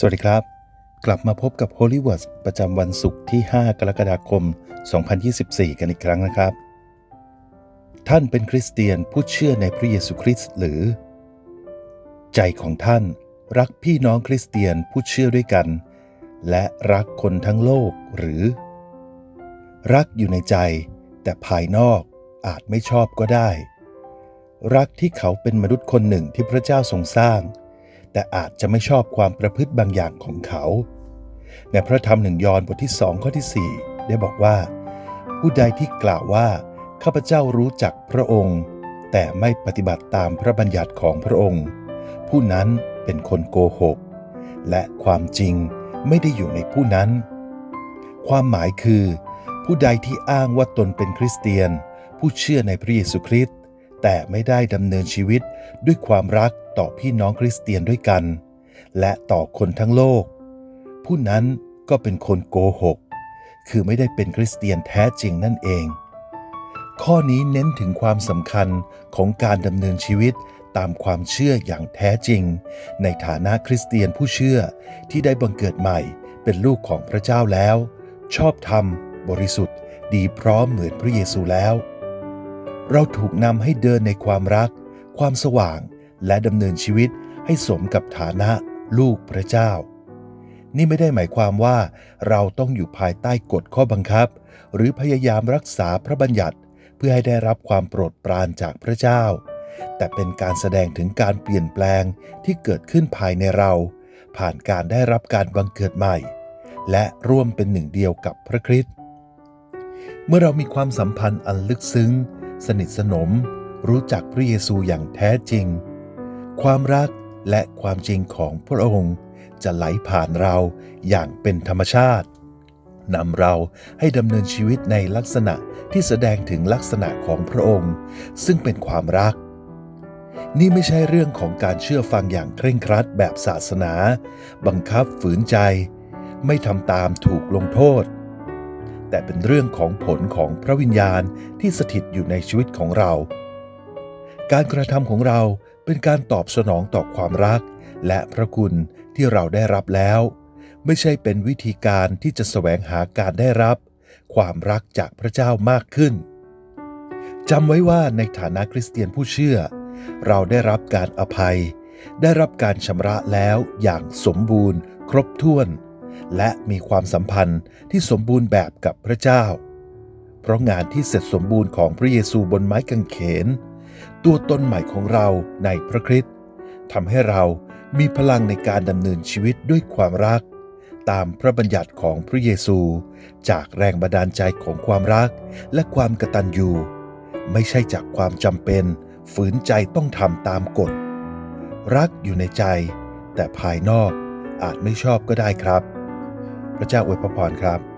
สวัสดีครับ กลับมาพบกับ Holy Words ประจำวันศุกร์ที่ 5 กรกฎาคม 2024 กันอีกครั้งนะครับ ท่านเป็นคริสเตียนผู้เชื่อในพระเยซูคริสต์หรือ ใจของท่านรักพี่น้องคริสเตียนผู้เชื่อด้วยกัน และรักคนทั้งโลกหรือ รักอยู่ในใจ แต่ภายนอกอาจไม่ชอบก็ได้ รักที่เขาเป็นมนุษย์คนหนึ่งที่พระเจ้าทรงสร้าง แต่อาจจะไม่ชอบความประพฤติบางอย่างของเขา ในพระธรรมหนึ่งยอห์นบทที่สองข้อที่ 4 ได้บอกว่า ผู้ใดที่กล่าวว่าข้าพเจ้ารู้จักพระองค์ แต่ไม่ปฏิบัติตามพระบัญญัติของพระองค์ ผู้นั้นเป็นคนโกหก และความจริงไม่ได้อยู่ในผู้นั้น ความหมายคือ ผู้ใดที่อ้างว่าตนเป็นคริสเตียน ผู้เชื่อในพระเยซูคริสต์ แต่ไม่ได้ดำเนินชีวิตด้วยความรักต่อพี่น้องคริสเตียนด้วยกัน และต่อคนทั้งโลก ผู้นั้นก็เป็นคนโกหก คือไม่ได้เป็นคริสเตียนแท้จริงนั่นเอง ข้อนี้เน้นถึงความสำคัญของการดำเนินชีวิตตามความเชื่ออย่างแท้จริง ในฐานะคริสเตียนผู้เชื่อที่ได้บังเกิดใหม่เป็นลูกของพระเจ้าแล้ว ชอบธรรม บริสุทธิ์ ดีพร้อมเหมือนพระเยซูแล้ว เราถูกนำให้เดินในความรัก ความสว่าง และดำเนินชีวิตให้สมกับฐานะลูกพระเจ้า นี่ไม่ได้หมายความว่า เราต้องอยู่ภายใต้กฎข้อบังคับ หรือพยายามรักษาพระบัญญัติ เพื่อให้ได้รับความโปรดปรานจากพระเจ้า แต่เป็นการแสดงถึงการเปลี่ยนแปลงที่เกิดขึ้นภายในเรา ผ่านการได้รับการบังเกิดใหม่ และร่วมเป็นหนึ่งเดียวกับพระคริสต์เมื่อเรามีความสัมพันธ์อันลึกซึ้ง สนิทสนม รู้จักพระเยซูอย่างแท้จริง ความรักและความจริงของพระองค์จะไหลผ่านเราอย่างเป็นธรรมชาตินำเราให้ดำเนินชีวิตในลักษณะที่แสดงถึงลักษณะของพระองค์ ซึ่งเป็นความรัก นี่ไม่ใช่เรื่องของการเชื่อฟังอย่างเคร่งครัดแบบศาสนา บังคับฝืนใจ ไม่ทำตามถูกลงโทษ แต่เป็นเรื่องของผลของพระวิญญาณที่สถิตอยู่ในชีวิตของเรา การกระทำของเราเป็นการตอบสนองต่อความรัก และพระคุณที่เราได้รับแล้ว ไม่ใช่เป็นวิธีการที่จะแสวงหาการได้รับ ความรักจากพระเจ้ามากขึ้นจำไว้ว่าในฐานะคริสเตียนผู้เชื่อ เราได้รับการอภัย ได้รับการชำระแล้วอย่างสมบูรณ์ ครบถ้วน และมีความสัมพันธ์ที่สมบูรณ์แบบกับพระเจ้า เพราะงานที่เสร็จสมบูรณ์ของพระเยซูบนไม้กางเขน ตัวตนใหม่ของเราในพระคริสต์ทำให้เรามีพลังในการดำเนินชีวิตด้วยความรัก ตามพระบัญญัติของพระเยซู จากแรงบันดาลใจของความรักและความกตัญญูไม่ใช่จากความจำเป็น ฝืนใจต้องทำตามกฎ รักอยู่ในใจ แต่ภายนอกอาจไม่ชอบก็ได้ครับ พระเจ้าอวยพรครับ